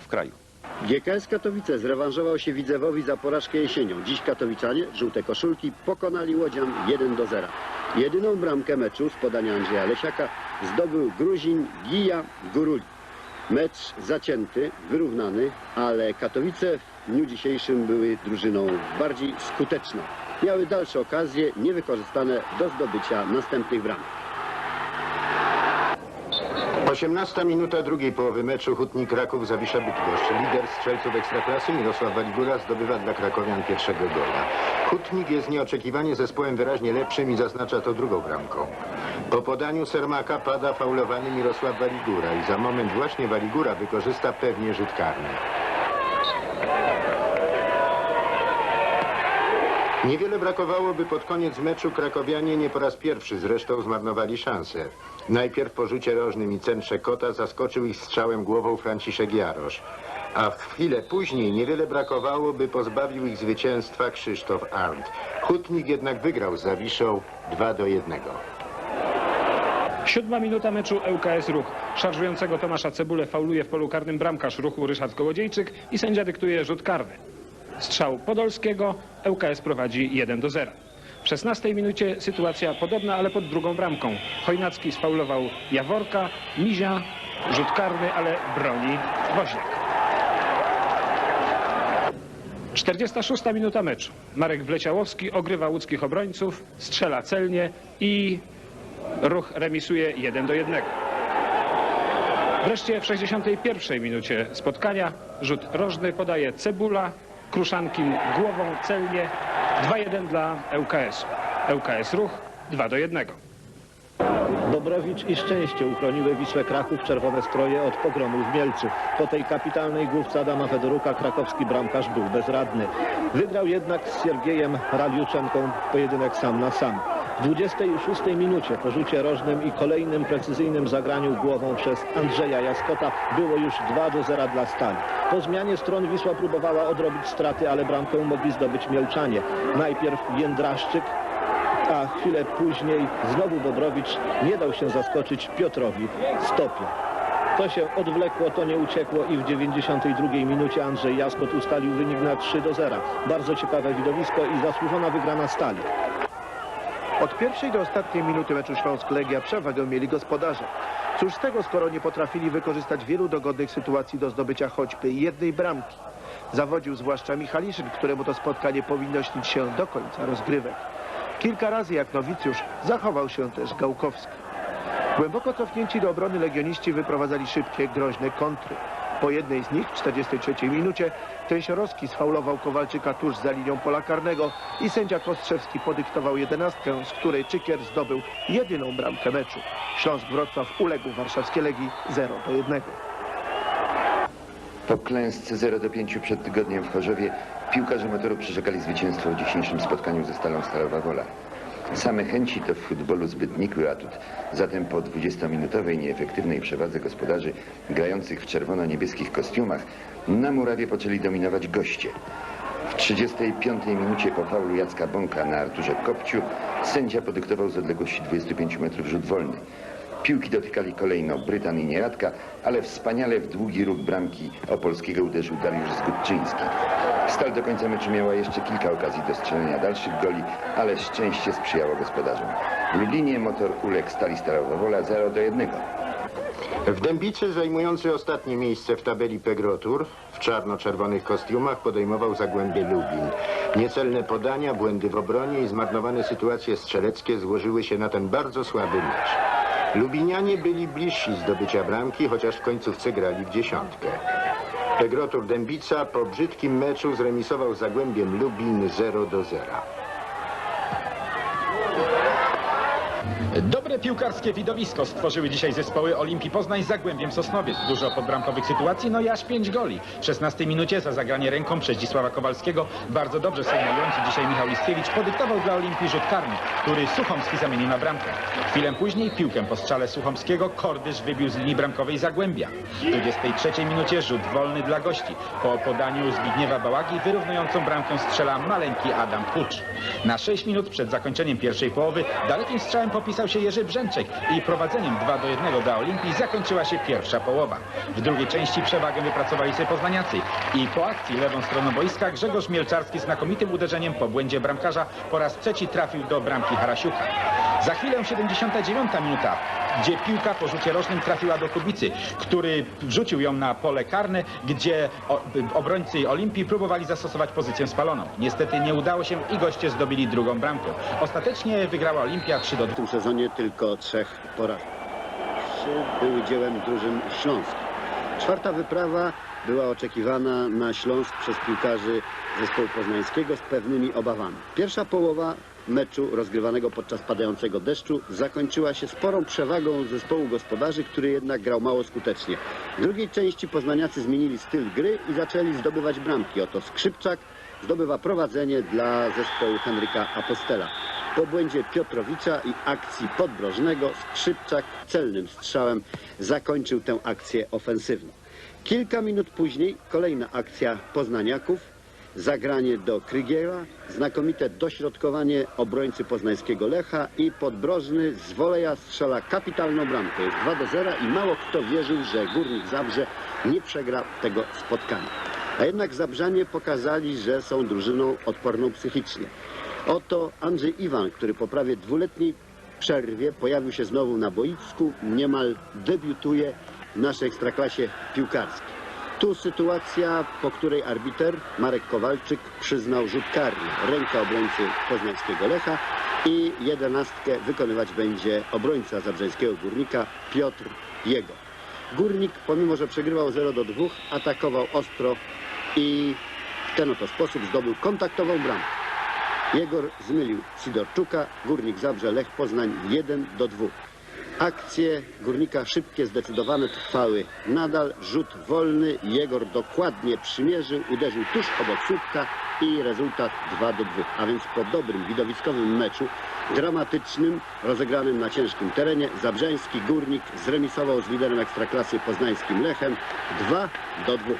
w kraju. GKS Katowice zrewanżował się Widzewowi za porażkę jesienią. Dziś katowiczanie, żółte koszulki, pokonali Łodzian 1 do 0. Jedyną bramkę meczu z podania Andrzeja Lesiaka zdobył Gruzin Gija Guruli. Mecz zacięty, wyrównany, ale Katowice w dniu dzisiejszym były drużyną bardziej skuteczną. Miały dalsze okazje niewykorzystane do zdobycia następnych bramek. 18 minuta drugiej połowy meczu Hutnik Kraków Zawisza Bydgoszcz. Lider strzelców Ekstraklasy Mirosław Waligura zdobywa dla krakowian pierwszego gola. Hutnik jest nieoczekiwanie zespołem wyraźnie lepszym i zaznacza to drugą bramką. Po podaniu Sermaka pada faulowany Mirosław Waligura i za moment właśnie Waligura wykorzysta pewnie rzut. Niewiele brakowało, by pod koniec meczu krakowianie nie po raz pierwszy zresztą zmarnowali szansę. Najpierw po rzucie rożnym i centrze kota zaskoczył ich strzałem głową Franciszek Jarosz. A w chwilę później niewiele brakowało, by pozbawił ich zwycięstwa Krzysztof Arndt. Hutnik jednak wygrał z Zawiszą 2 do 1. Siódma minuta meczu ŁKS Ruch. Szarżującego Tomasza Cebulę fauluje w polu karnym bramkarz ruchu Ryszard Kołodziejczyk i sędzia dyktuje rzut karny. Strzał Podolskiego, ŁKS prowadzi 1 do 0. W 16 minucie sytuacja podobna, ale pod drugą bramką. Chojnacki sfaulował Jaworka, Mizia, rzut karny, ale broni Woźniak. 46 minuta meczu. Marek Wleciałowski ogrywa łódzkich obrońców, strzela celnie i ruch remisuje 1 do 1. Wreszcie w 61 minucie spotkania rzut rożny podaje Cebula, Kruszankin głową celnie 2-1 dla ŁKS. ŁKS Ruch 2 do 1. Dobrowicz i szczęście uchroniły Wisłę Kraków czerwone stroje od pogromu w Mielcu. Po tej kapitalnej główce Adama Fedoruka krakowski bramkarz był bezradny. Wygrał jednak z Siergiejem Raliuczenką pojedynek sam na sam. W 26 minucie po rzucie rożnym i kolejnym precyzyjnym zagraniu głową przez Andrzeja Jaskota było już 2 do 0 dla Stali. Po zmianie stron Wisła próbowała odrobić straty, ale bramkę mogli zdobyć Mielczanie. Najpierw Jędraszczyk, a chwilę później znowu Bobrowicz nie dał się zaskoczyć Piotrowi stopie. To się odwlekło, to nie uciekło i w 92 minucie Andrzej Jaskot ustalił wynik na 3 do 0. Bardzo ciekawe widowisko i zasłużona wygrana stali. Od pierwszej do ostatniej minuty meczu Śląsk-Legia przewagę mieli gospodarze. Cóż z tego, skoro nie potrafili wykorzystać wielu dogodnych sytuacji do zdobycia choćby jednej bramki. Zawodził zwłaszcza Michaliszyn, któremu to spotkanie powinno śnić się do końca rozgrywek. Kilka razy jak nowicjusz zachował się też Gałkowski. Głęboko cofnięci do obrony legioniści wyprowadzali szybkie, groźne kontry. Po jednej z nich w 43 minucie Tęsiorowski sfaulował Kowalczyka tuż za linią pola karnego i sędzia Kostrzewski podyktował jedenastkę, z której Czykier zdobył jedyną bramkę meczu. Śląsk Wrocław uległ warszawskiej Legii 0 do 1. Po klęsce 0 do 5 przed tygodniem w Chorzowie piłkarze motoru przyrzekali zwycięstwo w dzisiejszym spotkaniu ze Stalą Stalowa Wola. Same chęci to w futbolu zbyt nikły atut. Zatem po 20-minutowej nieefektywnej przewadze gospodarzy grających w czerwono-niebieskich kostiumach na murawie poczęli dominować goście. W 35 minucie po faulu Jacka Bąka na Arturze Kopciu sędzia podyktował z odległości 25 metrów rzut wolny. Piłki dotykali kolejno Brytan i Nieradka, ale wspaniale w długi róg bramki Opolskiego uderzył Dariusz Zgódczyński. Stal do końca meczu miała jeszcze kilka okazji do strzelenia dalszych goli, ale szczęście sprzyjało gospodarzom. W Lublinie motor uległ Stali Stalowa Wola 0 do 1. W Dębicy zajmujący ostatnie miejsce w tabeli Pegrotur w czarno-czerwonych kostiumach podejmował Zagłębie Lubin. Niecelne podania, błędy w obronie i zmarnowane sytuacje strzeleckie złożyły się na ten bardzo słaby mecz. Lubinianie byli bliżsi zdobycia bramki, chociaż w końcówce grali w dziesiątkę. Pegrotur Dębica po brzydkim meczu zremisował Zagłębiem Lubin 0 do 0. Dobre piłkarskie widowisko stworzyły dzisiaj zespoły Olimpii Poznań z Zagłębiem Sosnowiec. Dużo podbramkowych sytuacji, no i aż 5 goli. W 16 minucie za zagranie ręką przez Zdzisława Kowalskiego bardzo dobrze sejmujący dzisiaj Michał Istkiewicz podyktował dla Olimpii rzut karny, który Suchomski zamienił na bramkę. Chwilę później piłkę po strzale Suchomskiego Kordysz wybił z linii bramkowej Zagłębia. W 23 minucie rzut wolny dla gości. Po podaniu Zbigniewa Bałagi wyrównującą bramkę strzela maleńki Adam Pucz. Na 6 minut przed zakończeniem pierwszej połowy dalekim strzałem popisał się Jerzy Brzęczek i prowadzeniem 2 do 1 dla Olimpii zakończyła się pierwsza połowa. W drugiej części przewagę wypracowali sobie poznaniacy i po akcji lewą stroną boiska Grzegorz Mielczarski znakomitym uderzeniem po błędzie bramkarza po raz trzeci trafił do bramki Harasiuka. Za chwilę 79 minuta, gdzie piłka po rzucie rocznym trafiła do Kubicy, który wrzucił ją na pole karne, gdzie obrońcy Olimpii próbowali zastosować pozycję spaloną. Niestety nie udało się i goście zdobyli drugą bramkę. Ostatecznie wygrała Olimpia 3 do 2. W tym sezonie tylko trzech porażek. Trzy były dziełem drużyn śląskich. Czwarta wyprawa była oczekiwana na Śląsk przez piłkarzy zespołu poznańskiego z pewnymi obawami. Pierwsza połowa meczu rozgrywanego podczas padającego deszczu zakończyła się sporą przewagą zespołu gospodarzy, który jednak grał mało skutecznie. W drugiej części poznaniacy zmienili styl gry i zaczęli zdobywać bramki. Oto Skrzypczak zdobywa prowadzenie dla zespołu Henryka Apostela. Po błędzie Piotrowicza i akcji podbrożnego Skrzypczak celnym strzałem zakończył tę akcję ofensywną. Kilka minut później kolejna akcja poznaniaków. Zagranie do Krygiera, znakomite dośrodkowanie obrońcy poznańskiego Lecha i podbrożny z woleja strzela kapitalną bramkę. Jest 2 do 0 i mało kto wierzył, że Górnik Zabrze nie przegra tego spotkania. A jednak Zabrzanie pokazali, że są drużyną odporną psychicznie. Oto Andrzej Iwan, który po prawie dwuletniej przerwie pojawił się znowu na boisku, niemal debiutuje w naszej ekstraklasie piłkarskiej. Tu sytuacja, po której arbiter Marek Kowalczyk przyznał rzut karny. Ręka obrońcy poznańskiego Lecha i jedenastkę wykonywać będzie obrońca zabrzeńskiego Górnika Piotr Jego. Górnik, pomimo że przegrywał 0 do 2, atakował ostro i w ten oto sposób zdobył kontaktową bramkę. Jegor zmylił Sidorczuka, Górnik Zabrze, Lech Poznań 1 do 2. Akcje Górnika szybkie, zdecydowane trwały. Nadal rzut wolny, Jegor dokładnie przymierzył, uderzył tuż obok słupka i rezultat 2 do 2. A więc po dobrym, widowiskowym meczu, dramatycznym, rozegranym na ciężkim terenie, Zabrzeński Górnik zremisował z liderem Ekstraklasy poznańskim Lechem 2 do 2.